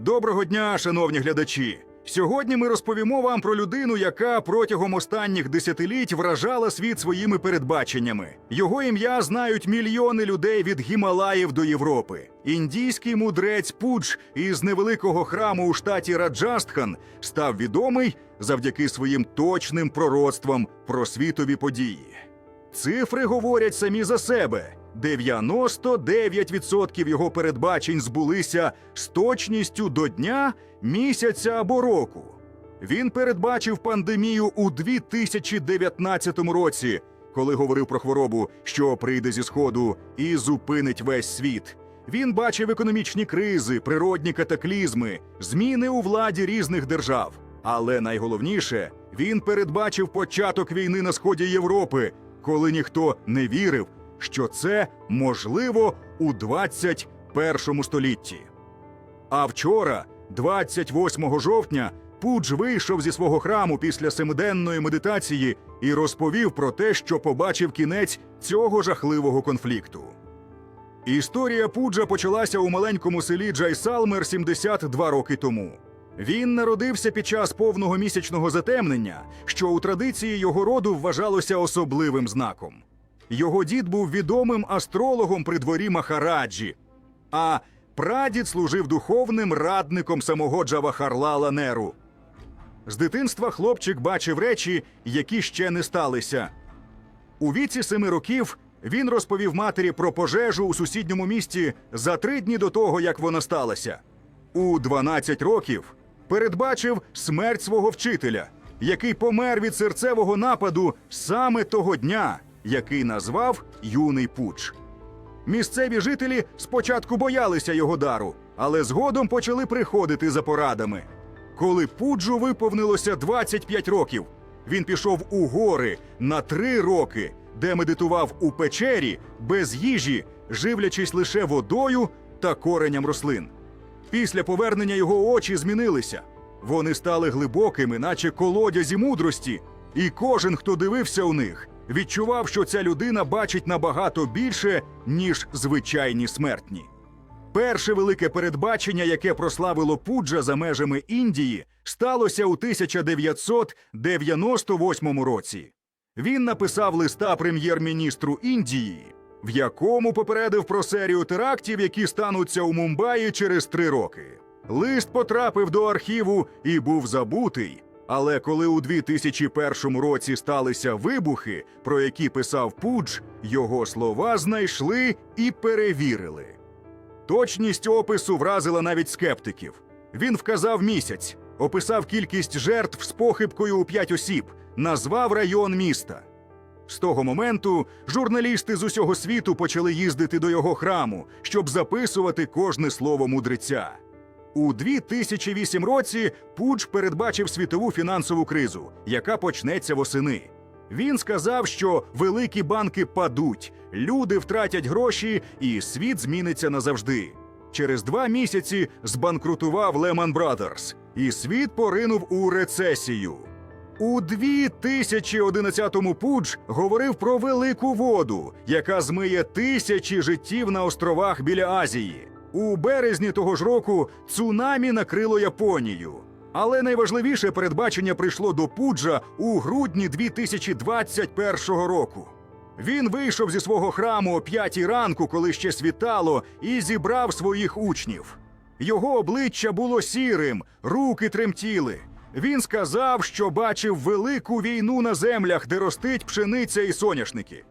Доброго дня, шановні глядачі. Сьогодні ми розповімо вам про людину, яка протягом останніх десятиліть вражала світ своїми передбаченнями. Його ім'я знають мільйони людей від Гімалаїв до Європи. Індійський мудрець Пудж із невеликого храму у штаті Раджастхан став відомий завдяки своїм точним пророцтвам про світові події. Цифри говорять самі за себе. 99% його передбачень збулися з точністю до дня, місяця або року. Він передбачив пандемію у 2019 році, коли говорив про хворобу, що прийде зі сходу і зупинить весь світ. Він бачив економічні кризи, природні катаклізми, зміни у владі різних держав. Але найголовніше, він передбачив початок війни на сході Європи, коли ніхто не вірив, що це можливо у 21 столітті. А вчора, 28 жовтня, Пудж вийшов зі свого храму після семиденної медитації і розповів про те, що побачив кінець цього жахливого конфлікту. Історія Пуджа почалася у маленькому селі Джайсалмер 72 роки тому. Він народився під час повного місячного затемнення, що у традиції його роду вважалося особливим знаком. Його дід був відомим астрологом при дворі Махараджі, а прадід служив духовним радником самого Джавахарлала Неру. З дитинства хлопчик бачив речі, які ще не сталися. У віці семи років він розповів матері про пожежу у сусідньому місті за три дні до того, як вона сталася. У 12 років передбачив смерть свого вчителя, який помер від серцевого нападу саме того дня, який назвав юний пуч. Місцеві жителі спочатку боялися його дару, але згодом почали приходити за порадами. Коли Пуджу виповнилося 25 років, він пішов у гори на три роки, де медитував у печері без їжі, живлячись лише водою та кореням рослин. Після повернення його очі змінилися. Вони стали глибокими, наче колодязі мудрості, і кожен, хто дивився у них, відчував, що ця людина бачить набагато більше, ніж звичайні смертні. Перше велике передбачення, яке прославило Пуджа за межами Індії, сталося у 1998 році. Він написав листа прем'єр-міністру Індії, в якому попередив про серію терактів, які стануться у Мумбаї через три роки. Лист потрапив до архіву і був забутий. Але коли у 2001 році сталися вибухи, про які писав Пудж, його слова знайшли і перевірили. Точність опису вразила навіть скептиків. Він вказав місяць, описав кількість жертв з похибкою у п'ять осіб, назвав район міста. З того моменту журналісти з усього світу почали їздити до його храму, щоб записувати кожне слово мудреця. У 2008 році Пудж передбачив світову фінансову кризу, яка почнеться восени. Він сказав, що великі банки падуть, люди втратять гроші, і світ зміниться назавжди. Через два місяці збанкрутував Lehman Brothers, і світ поринув у рецесію. У 2011-му Пудж говорив про велику воду, яка змиє тисячі життів на островах біля Азії. У березні того ж року цунамі накрило Японію. Але найважливіше передбачення прийшло до Пуджа у грудні 2021 року. Він вийшов зі свого храму о п'ятій ранку, коли ще світало, і зібрав своїх учнів. Його обличчя було сірим, руки тремтіли. Він сказав, що бачив велику війну на землях, де ростить пшениця і соняшники.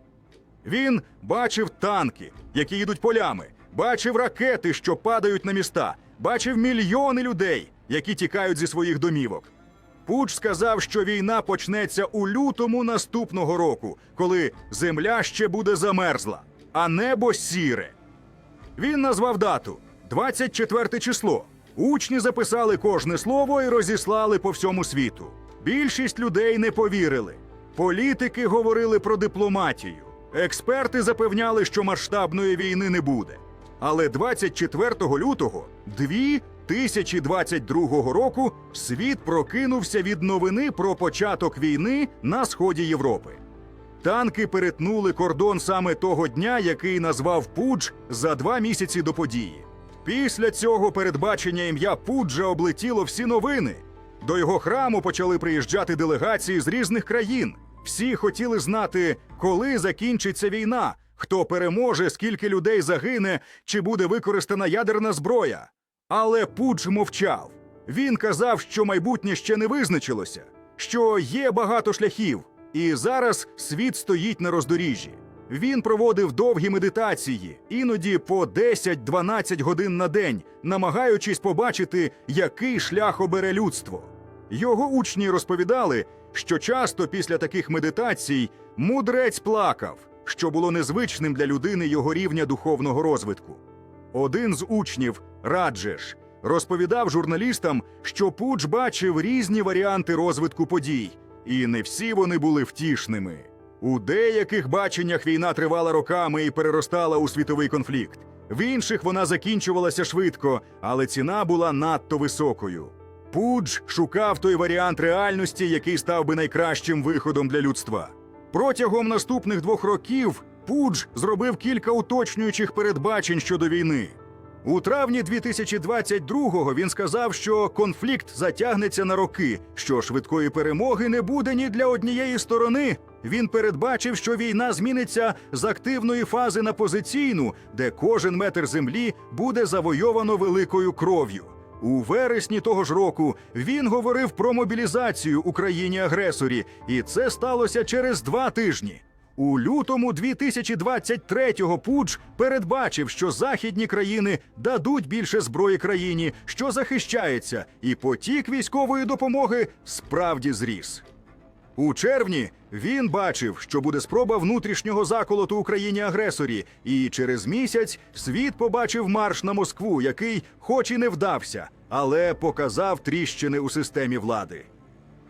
Він бачив танки, які йдуть полями, бачив ракети, що падають на міста, бачив мільйони людей, які тікають зі своїх домівок. Пуч сказав, що війна почнеться у лютому наступного року, коли земля ще буде замерзла, а небо сіре. Він назвав дату 24 число. Учні записали кожне слово і розіслали по всьому світу. Більшість людей не повірили. Політики говорили про дипломатію. Експерти запевняли, що масштабної війни не буде. Але 24 лютого 2022 року світ прокинувся від новини про початок війни на сході Європи. Танки перетнули кордон саме того дня, який назвав Пудж за два місяці до події. Після цього передбачення ім'я Пуджа облетіло всі новини. До його храму почали приїжджати делегації з різних країн. Всі хотіли знати, коли закінчиться війна, хто переможе, скільки людей загине, чи буде використана ядерна зброя. Але Пудж мовчав. Він казав, що майбутнє ще не визначилося, що є багато шляхів, і зараз світ стоїть на роздоріжжі. Він проводив довгі медитації, іноді по 10-12 годин на день, намагаючись побачити, який шлях обере людство. Його учні розповідали, що часто після таких медитацій мудрець плакав, що було незвичним для людини його рівня духовного розвитку. Один з учнів, Раджеш, розповідав журналістам, що Пудж бачив різні варіанти розвитку подій, і не всі вони були втішними. У деяких баченнях війна тривала роками і переростала у світовий конфлікт. В інших вона закінчувалася швидко, але ціна була надто високою. Пудж шукав той варіант реальності, який став би найкращим виходом для людства. Протягом наступних двох років Пудж зробив кілька уточнюючих передбачень щодо війни. У травні 2022-го він сказав, що конфлікт затягнеться на роки, що швидкої перемоги не буде ні для однієї сторони. Він передбачив, що війна зміниться з активної фази на позиційну, де кожен метр землі буде завойовано великою кров'ю. У вересні того ж року він говорив про мобілізацію Україні-агресорі, і це сталося через два тижні. У лютому 2023-го Пудж передбачив, що західні країни дадуть більше зброї країні, що захищається, і потік військової допомоги справді зріс. У червні він бачив, що буде спроба внутрішнього заколоту Україні агресорі, і через місяць світ побачив марш на Москву, який, хоч і не вдався, але показав тріщини у системі влади.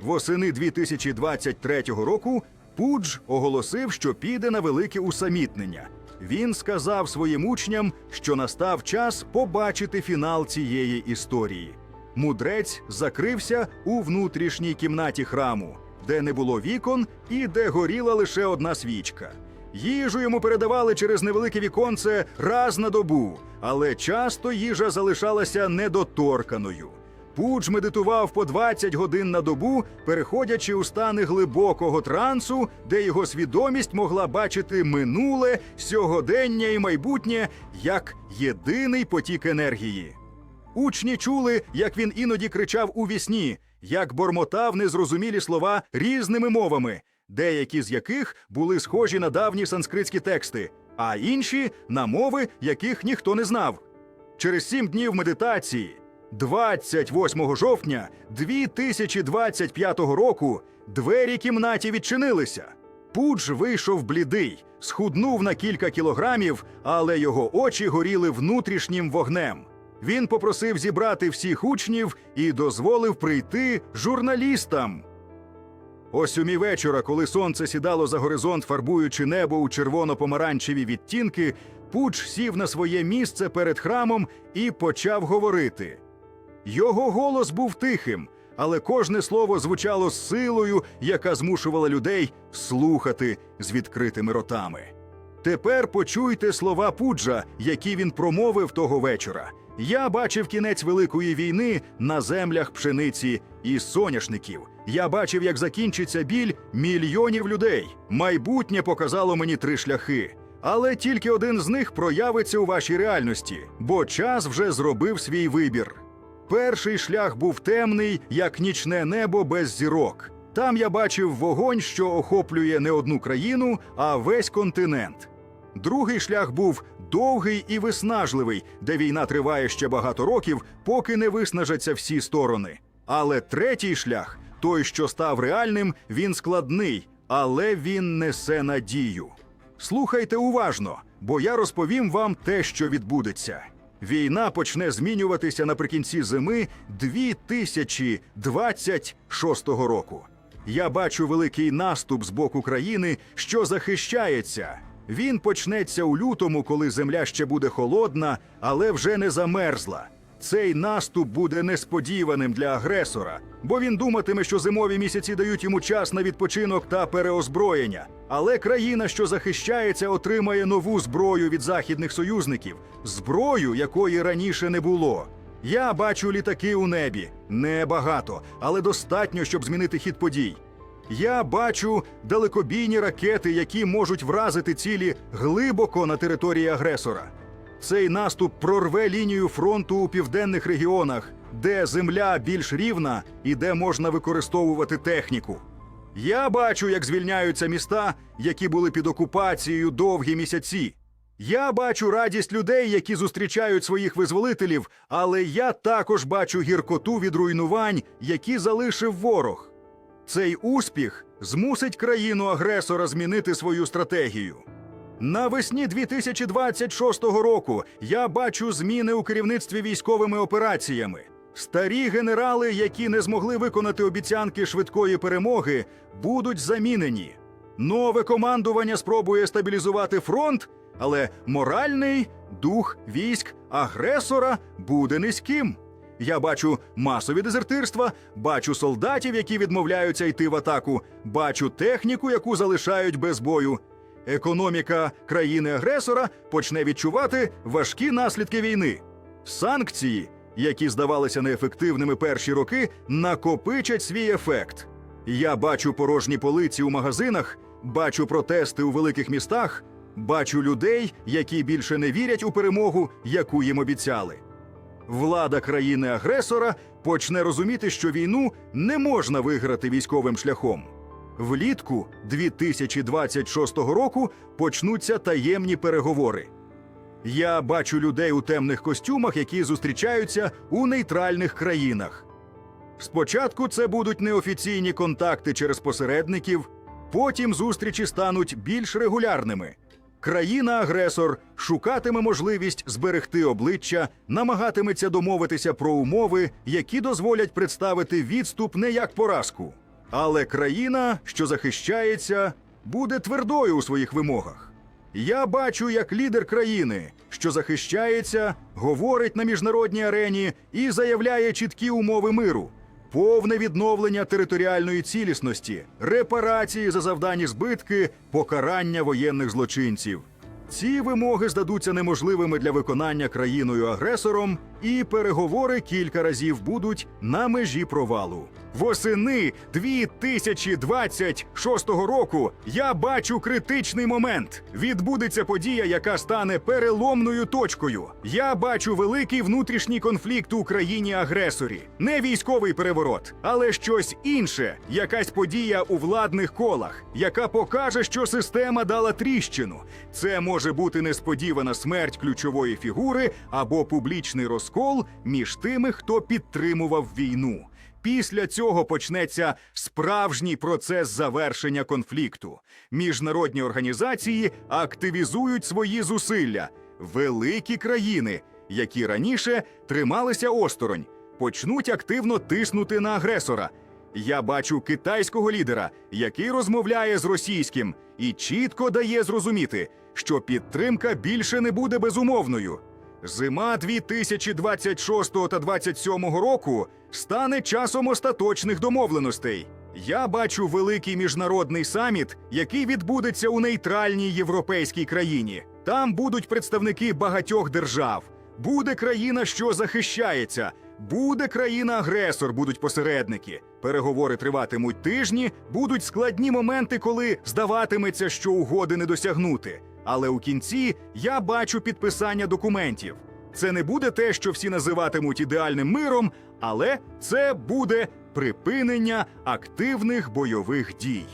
Восени 2023 року Пудж оголосив, що піде на велике усамітнення. Він сказав своїм учням, що настав час побачити фінал цієї історії. Мудрець закрився у внутрішній кімнаті храму, де не було вікон і де горіла лише одна свічка. Їжу йому передавали через невелике віконце раз на добу, але часто їжа залишалася недоторканою. Пудж медитував по 20 годин на добу, переходячи у стани глибокого трансу, де його свідомість могла бачити минуле, сьогодення і майбутнє як єдиний потік енергії. Учні чули, як він іноді кричав у вісні, як бормотав незрозумілі слова різними мовами, деякі з яких були схожі на давні санскритські тексти, а інші на мови, яких ніхто не знав. Через сім днів медитації, 28 жовтня 2025 року, двері кімнаті відчинилися. Пудж вийшов блідий, схуднув на кілька кілограмів, але його очі горіли внутрішнім вогнем. Він попросив зібрати всіх учнів і дозволив прийти журналістам. О сьомій вечора, коли сонце сідало за горизонт, фарбуючи небо у червоно-помаранчеві відтінки, Пудж сів на своє місце перед храмом і почав говорити. Його голос був тихим, але кожне слово звучало з силою, яка змушувала людей слухати з відкритими ротами. Тепер почуйте слова Пуджа, які він промовив того вечора. Я бачив кінець великої війни на землях пшениці і соняшників. Я бачив, як закінчиться біль мільйонів людей. Майбутнє показало мені три шляхи. Але тільки один з них проявиться у вашій реальності, бо час вже зробив свій вибір. Перший шлях був темний, як нічне небо без зірок. Там я бачив вогонь, що охоплює не одну країну, а весь континент. Другий шлях був довгий і виснажливий, де війна триває ще багато років, поки не виснажаться всі сторони. Але третій шлях, той, що став реальним, він складний, але він несе надію. Слухайте уважно, бо я розповім вам те, що відбудеться. Війна почне змінюватися наприкінці зими 2026 року. Я бачу великий наступ з боку країни, що захищається. Він почнеться у лютому, коли земля ще буде холодна, але вже не замерзла. Цей наступ буде несподіваним для агресора, бо він думатиме, що зимові місяці дають йому час на відпочинок та переозброєння. Але країна, що захищається, отримає нову зброю від західних союзників, зброю, якої раніше не було. Я бачу літаки у небі небагато, але достатньо, щоб змінити хід подій. Я бачу далекобійні ракети, які можуть вразити цілі глибоко на території агресора. Цей наступ прорве лінію фронту у південних регіонах, де земля більш рівна і де можна використовувати техніку. Я бачу, як звільняються міста, які були під окупацією довгі місяці. Я бачу радість людей, які зустрічають своїх визволителів, але я також бачу гіркоту від руйнувань, які залишив ворог. Цей успіх змусить країну агресора змінити свою стратегію. Навесні 2026 року я бачу зміни у керівництві військовими операціями. Старі генерали, які не змогли виконати обіцянки швидкої перемоги, будуть замінені. Нове командування спробує стабілізувати фронт, але моральний дух військ агресора буде низьким. Я бачу масові дезертирства, бачу солдатів, які відмовляються йти в атаку, бачу техніку, яку залишають без бою. Економіка країни-агресора почне відчувати важкі наслідки війни. Санкції, які здавалися неефективними перші роки, накопичать свій ефект. Я бачу порожні полиці у магазинах, бачу протести у великих містах, бачу людей, які більше не вірять у перемогу, яку їм обіцяли. Влада країни-агресора почне розуміти, що війну не можна виграти військовим шляхом. Влітку 2026 року почнуться таємні переговори. Я бачу людей у темних костюмах, які зустрічаються у нейтральних країнах. Спочатку це будуть неофіційні контакти через посередників, потім зустрічі стануть більш регулярними. Країна-агресор шукатиме можливість зберегти обличчя, намагатиметься домовитися про умови, які дозволять представити відступ не як поразку. Але країна, що захищається, буде твердою у своїх вимогах. Я бачу, як лідер країни, що захищається, говорить на міжнародній арені і заявляє чіткі умови миру, повне відновлення територіальної цілісності, репарації за завдані збитки, покарання воєнних злочинців. Ці вимоги здадуться неможливими для виконання країною-агресором, і переговори кілька разів будуть на межі провалу. Восени 2026 року я бачу критичний момент. Відбудеться подія, яка стане переломною точкою. Я бачу великий внутрішній конфлікт у країні-агресорі, не військовий переворот, але щось інше, якась подія у владних колах, яка покаже, що система дала тріщину. Це може бути несподівана смерть ключової фігури або публічний розкол між тими, хто підтримував війну. Після цього почнеться справжній процес завершення конфлікту. Міжнародні організації активізують свої зусилля. Великі країни, які раніше трималися осторонь, почнуть активно тиснути на агресора. Я бачу китайського лідера, який розмовляє з російським і чітко дає зрозуміти, що підтримка більше не буде безумовною. Зима 2026 та 2027 року стане часом остаточних домовленостей. Я бачу великий міжнародний саміт, який відбудеться у нейтральній європейській країні. Там будуть представники багатьох держав. Буде країна, що захищається. Буде країна-агресор, будуть посередники. Переговори триватимуть тижні, будуть складні моменти, коли здаватиметься, що угоди не досягнути. Але у кінці я бачу підписання документів. Це не буде те, що всі називатимуть ідеальним миром, але це буде припинення активних бойових дій.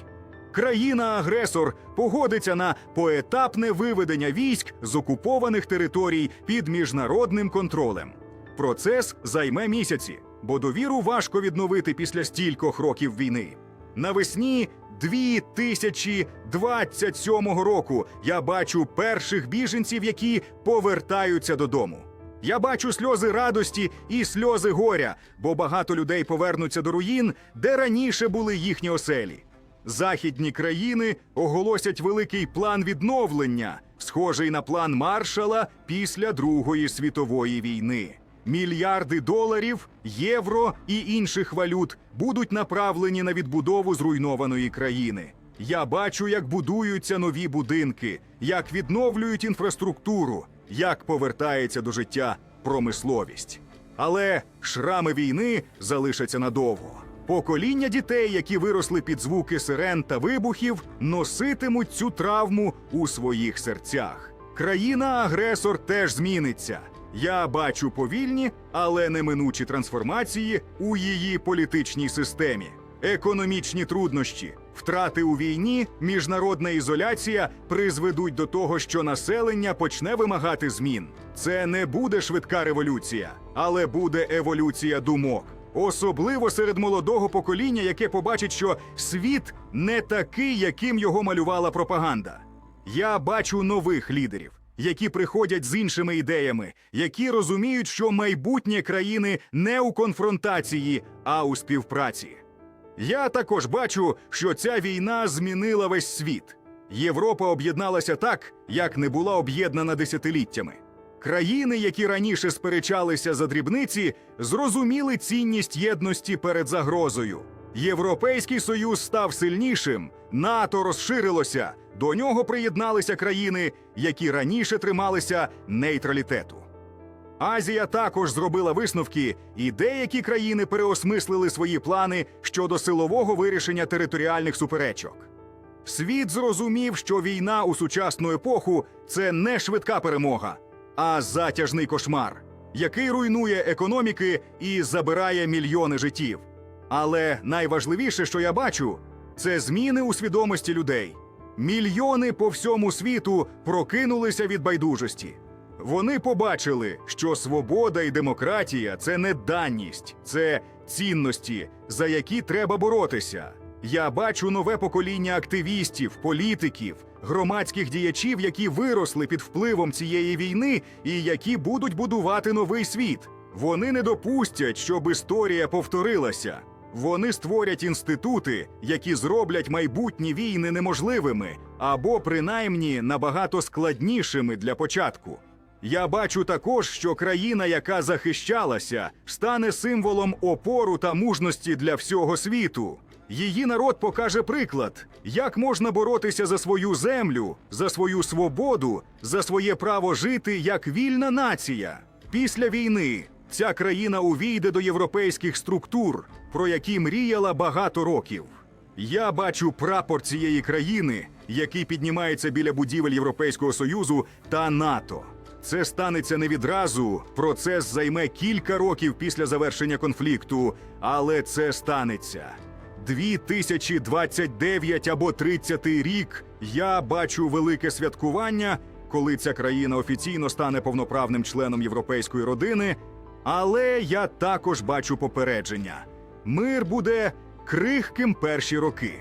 Країна-агресор погодиться на поетапне виведення військ з окупованих територій під міжнародним контролем. Процес займе місяці, бо довіру важко відновити після стількох років війни. Навесні 2027 року я бачу перших біженців, які повертаються додому. Я бачу сльози радості і сльози горя, бо багато людей повернуться до руїн, де раніше були їхні оселі. Західні країни оголосять великий план відновлення, схожий на план маршала після Другої світової війни. Мільярди доларів, євро і інших валют будуть направлені на відбудову зруйнованої країни. Я бачу, як будуються нові будинки, як відновлюють інфраструктуру, як повертається до життя промисловість. Але шрами війни залишаться надовго. Покоління дітей, які виросли під звуки сирен та вибухів, носитимуть цю травму у своїх серцях. Країна-агресор теж зміниться. Я бачу повільні, але неминучі трансформації у її політичній системі. Економічні труднощі, втрати у війні, міжнародна ізоляція призведуть до того, що населення почне вимагати змін. Це не буде швидка революція, але буде еволюція думок. Особливо серед молодого покоління, яке побачить, що світ не такий, яким його малювала пропаганда. Я бачу нових лідерів, які приходять з іншими ідеями, які розуміють, що майбутнє країни не у конфронтації, а у співпраці. Я також бачу, що ця війна змінила весь світ. Європа об'єдналася так, як не була об'єднана десятиліттями. Країни, які раніше сперечалися за дрібниці, зрозуміли цінність єдності перед загрозою. Європейський союз став сильнішим, НАТО розширилося. До нього приєдналися країни, які раніше трималися нейтралітету. Азія також зробила висновки, і деякі країни переосмислили свої плани щодо силового вирішення територіальних суперечок. Світ зрозумів, що війна у сучасну епоху це не швидка перемога, а затяжний кошмар, який руйнує економіки і забирає мільйони життів. Але найважливіше, що я бачу, це зміни у свідомості людей. Мільйони по всьому світу прокинулися від байдужості. Вони побачили, що свобода і демократія це не даність, це цінності, за які треба боротися. Я бачу нове покоління активістів, політиків, громадських діячів, які виросли під впливом цієї війни і які будуть будувати новий світ. Вони не допустять, щоб історія повторилася. Вони створять інститути, які зроблять майбутні війни неможливими або принаймні набагато складнішими для початку. Я бачу також, що країна, яка захищалася, стане символом опору та мужності для всього світу. Її народ покаже приклад, як можна боротися за свою землю, за свою свободу, за своє право жити як вільна нація. Після війни ця країна увійде до європейських структур, про які мріяла багато років. Я бачу прапор цієї країни, який піднімається біля будівель Європейського Союзу та НАТО. Це станеться не відразу. Процес займе кілька років після завершення конфлікту, але це станеться. 2029 або 30 рік я бачу велике святкування, коли ця країна офіційно стане повноправним членом європейської родини. Але я також бачу попередження: мир буде крихким перші роки.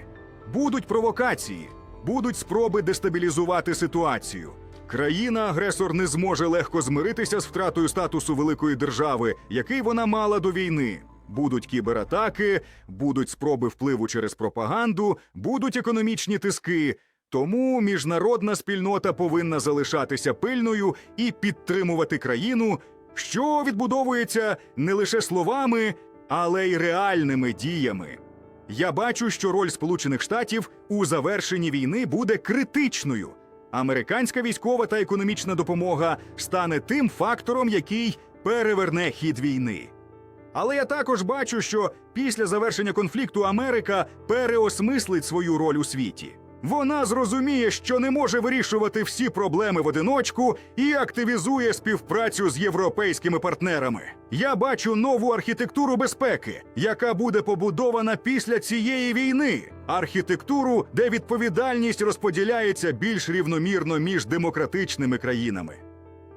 Будуть провокації, будуть спроби дестабілізувати ситуацію. Країна-агресор не зможе легко змиритися з втратою статусу великої держави, який вона мала до війни. Будуть кібератаки, будуть спроби впливу через пропаганду, будуть економічні тиски. Тому міжнародна спільнота повинна залишатися пильною і підтримувати країну, що відбудовується не лише словами, але й реальними діями. Я бачу, що роль Сполучених Штатів у завершенні війни буде критичною. Американська військова та економічна допомога стане тим фактором, який переверне хід війни. Але я також бачу, що після завершення конфлікту Америка переосмислить свою роль у світі. Вона зрозуміє, що не може вирішувати всі проблеми в одиночку і активізує співпрацю з європейськими партнерами. Я бачу нову архітектуру безпеки, яка буде побудована після цієї війни. Архітектуру, де відповідальність розподіляється більш рівномірно між демократичними країнами.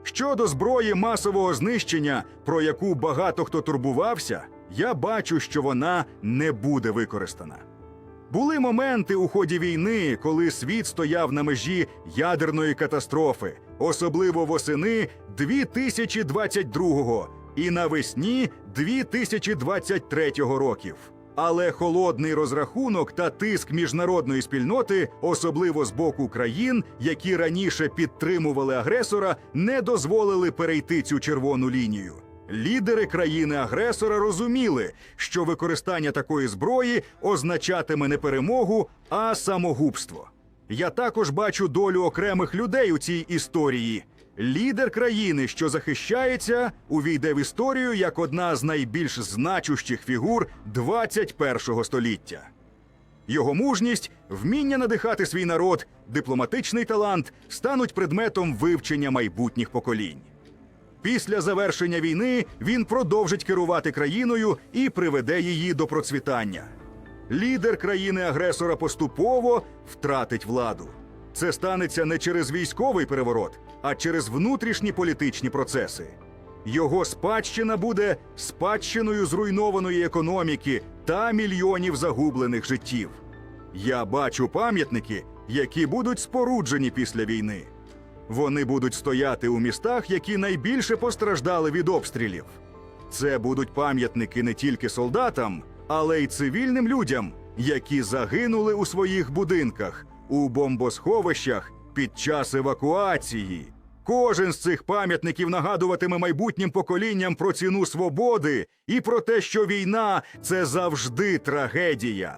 Щодо зброї масового знищення, про яку багато хто турбувався, я бачу, що вона не буде використана. Були моменти у ході війни, коли світ стояв на межі ядерної катастрофи, особливо восени 2022 і навесні 2023 років. Але холодний розрахунок та тиск міжнародної спільноти, особливо з боку країн, які раніше підтримували агресора, не дозволили перейти цю червону лінію. Лідери країни-агресора розуміли, що використання такої зброї означатиме не перемогу, а самогубство. Я також бачу долю окремих людей у цій історії. Лідер країни, що захищається, увійде в історію як одна з найбільш значущих фігур 21-го століття. Його мужність, вміння надихати свій народ, дипломатичний талант стануть предметом вивчення майбутніх поколінь. Після завершення війни він продовжить керувати країною і приведе її до процвітання. Лідер країни-агресора поступово втратить владу. Це станеться не через військовий переворот, а через внутрішні політичні процеси. Його спадщина буде спадщиною зруйнованої економіки та мільйонів загублених життів. Я бачу пам'ятники, які будуть споруджені після війни. Вони будуть стояти у містах, які найбільше постраждали від обстрілів. Це будуть пам'ятники не тільки солдатам, але й цивільним людям, які загинули у своїх будинках, у бомбосховищах під час евакуації. Кожен з цих пам'ятників нагадуватиме майбутнім поколінням про ціну свободи і про те, що війна це завжди трагедія.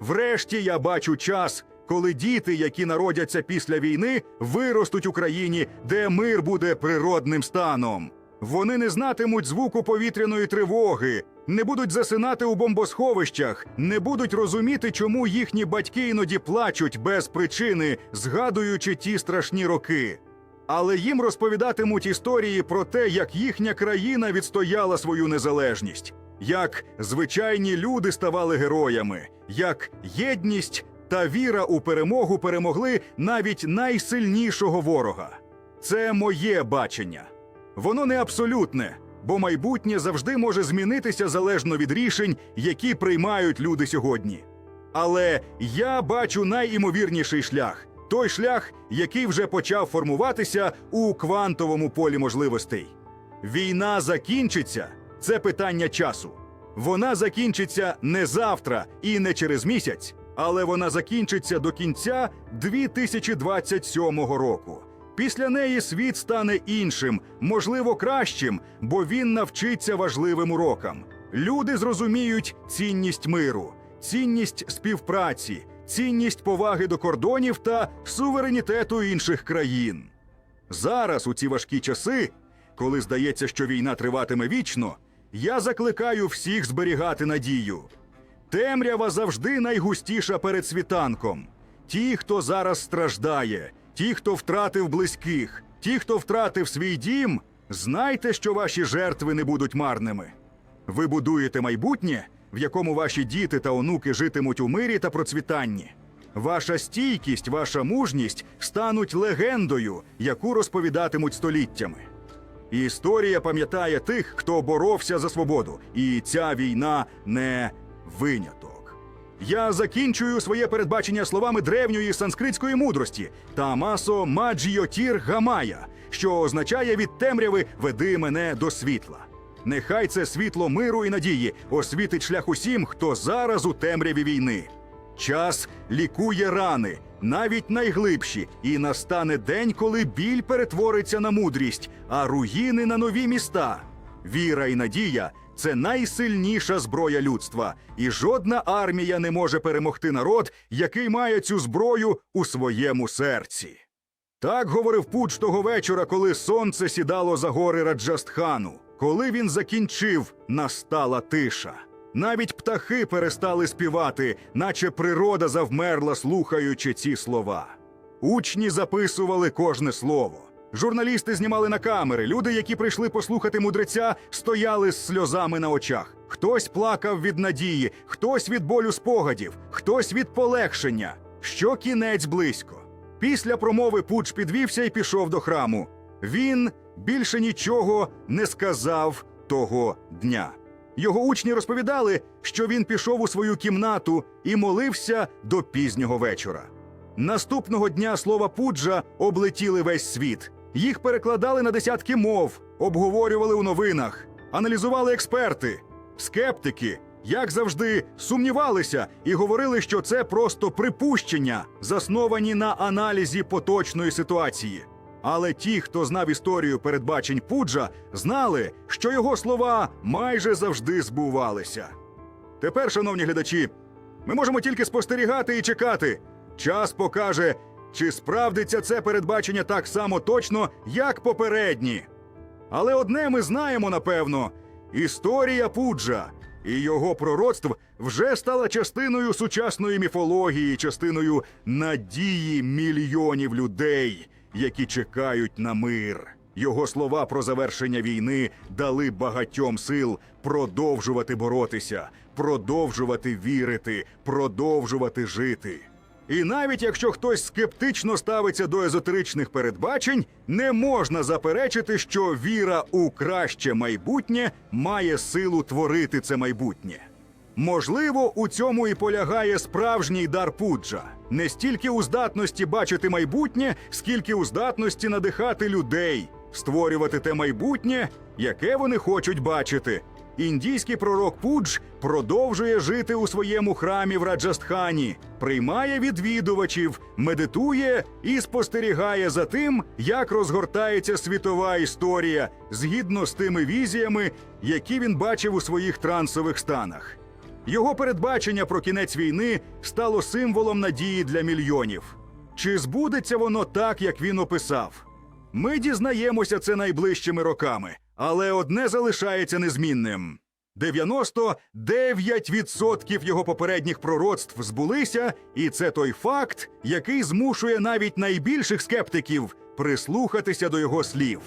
Врешті я бачу час, коли діти, які народяться після війни, виростуть у країні, де мир буде природним станом. Вони не знатимуть звуку повітряної тривоги, не будуть засинати у бомбосховищах, не будуть розуміти, чому їхні батьки іноді плачуть без причини, згадуючи ті страшні роки. Але їм розповідатимуть історії про те, як їхня країна відстояла свою незалежність, як звичайні люди ставали героями, як єдність та віра у перемогу перемогли навіть найсильнішого ворога. Це моє бачення. Воно не абсолютне, бо майбутнє завжди може змінитися залежно від рішень, які приймають люди сьогодні. Але я бачу найімовірніший шлях той шлях, який вже почав формуватися у квантовому полі можливостей. Війна закінчиться це питання часу. Вона закінчиться не завтра і не через місяць, але вона закінчиться до кінця 2027 року. Після неї світ стане іншим, можливо, кращим, бо він навчиться важливим урокам. Люди зрозуміють цінність миру, цінність співпраці, цінність поваги до кордонів та суверенітету інших країн. Зараз, у ці важкі часи, коли здається, що війна триватиме вічно, я закликаю всіх зберігати надію. Темрява завжди найгустіша перед світанком. Ті, хто зараз страждає, ті, хто втратив близьких, ті, хто втратив свій дім, знайте, що ваші жертви не будуть марними. Ви будуєте майбутнє, в якому ваші діти та онуки житимуть у мирі та процвітанні. Ваша стійкість, ваша мужність стануть легендою, яку розповідатимуть століттями. Історія пам'ятає тих, хто боровся за свободу, і ця війна не виняток. Я закінчую своє передбачення словами древньої санскритської мудрості Тамасо Маджіотір Гамая, що означає від темряви веди мене до світла. Нехай це світло миру і надії освітить шлях усім, хто зараз у темряві війни. Час лікує рани, навіть найглибші, і настане день, коли біль перетвориться на мудрість, а руїни на нові міста. Віра і надія це найсильніша зброя людства, і жодна армія не може перемогти народ, який має цю зброю у своєму серці. Так говорив Пудж того вечора, коли сонце сідало за гори Раджастхану. Коли він закінчив, настала тиша. Навіть птахи перестали співати, наче природа завмерла, слухаючи ці слова. Учні записували кожне слово. Журналісти знімали на камери. Люди, які прийшли послухати мудреця, стояли з сльозами на очах. Хтось плакав від надії, хтось від болю спогадів, хтось від полегшення. Що кінець близько. Після промови Пудж підвівся і пішов до храму. Він більше нічого не сказав того дня. Його учні розповідали, що він пішов у свою кімнату і молився до пізнього вечора. Наступного дня слова Пуджа облетіли весь світ. Їх перекладали на десятки мов, обговорювали у новинах, аналізували експерти, скептики, як завжди, сумнівалися і говорили, що це просто припущення, засновані на аналізі поточної ситуації. Але ті, хто знав історію передбачень Пуджа, знали, що його слова майже завжди збувалися. Тепер, шановні глядачі, ми можемо тільки спостерігати і чекати. Час покаже, чи справдиться це передбачення так само точно, як попередні. Але одне ми знаємо напевно: історія Пуджа і його пророцтв вже стала частиною сучасної міфології, частиною надії мільйонів людей, які чекають на мир. Його слова про завершення війни дали багатьом сил продовжувати боротися, продовжувати вірити, продовжувати жити. І навіть якщо хтось скептично ставиться до езотеричних передбачень, не можна заперечити, що віра у краще майбутнє має силу творити це майбутнє. Можливо, у цьому і полягає справжній дар пуджа не стільки у здатності бачити майбутнє, скільки у здатності надихати людей, створювати те майбутнє, яке вони хочуть бачити. Індійський пророк Пудж продовжує жити у своєму храмі в Раджастхані, приймає відвідувачів, медитує і спостерігає за тим, як розгортається світова історія згідно з тими візіями, які він бачив у своїх трансових станах. Його передбачення про кінець війни стало символом надії для мільйонів. Чи збудеться воно так, як він описав? Ми дізнаємося це найближчими роками, але одне залишається незмінним: 99% його попередніх пророцтв збулися, і це той факт, який змушує навіть найбільших скептиків прислухатися до його слів.